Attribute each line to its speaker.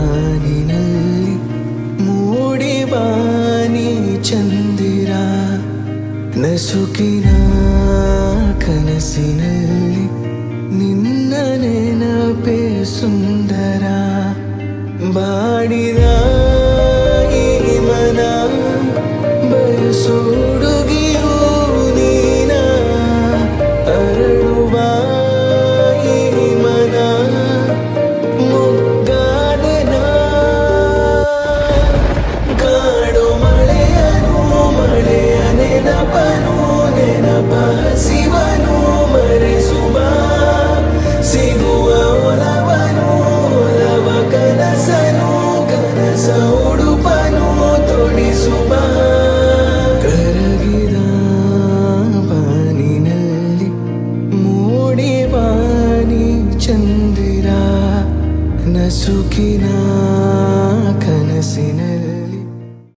Speaker 1: കരകിതാബാനിനല്ലി മൂടിവാനി ചന്ദിര നസുകിന കനസിനല്ലി നിന്ന ನೆನಪೆ സുന്ദര ಬಾಡಿದ ಈ ಮನ ಬಯಸೋಡು ಕನಸನು ಕನಸ ಉಡುಪನು ತೊಡಿಸುವ ಕರಗಿದ ಬಾನಿನಲ್ಲಿ ಮೂಡಿ ಬಾನಿ ಚಂದಿರ ನಸುಕಿನ ಕನ